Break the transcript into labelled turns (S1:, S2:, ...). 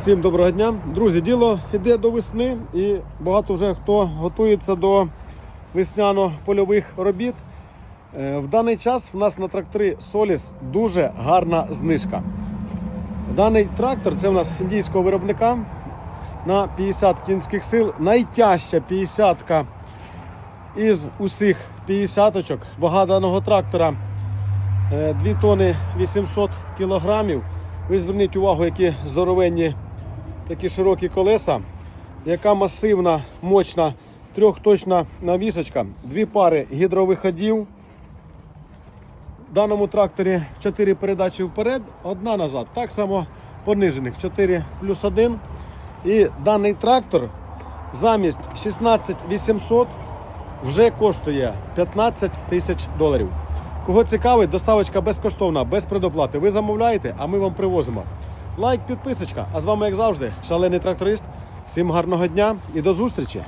S1: Всім доброго дня. Друзі, діло йде до весни і багато вже хто готується до весняно-польових робіт. Е, В даний час в нас на тракторі Solis дуже гарна знижка. Даний трактор це у нас індійського виробника на 50 кінських сил. Найтяжча 50-ка із усіх 50-очок. Вага даного трактора 2 тони 800 кілограмів. Ви зверніть увагу, які здоровенні такі широкі колеса, яка масивна, мощна, трьохточна навісочка, дві пари гідровиходів. В даному тракторі 4 передачі вперед, одна назад. Так само понижених 4 плюс 1. І даний трактор замість 16 800 вже коштує 15 тисяч доларів. Кого цікавить, доставочка безкоштовна, без предоплати. Ви замовляєте, а ми вам привозимо. Лайк, підписочка. А з вами, як завжди, шалений тракторист. Всім гарного дня і до зустрічі!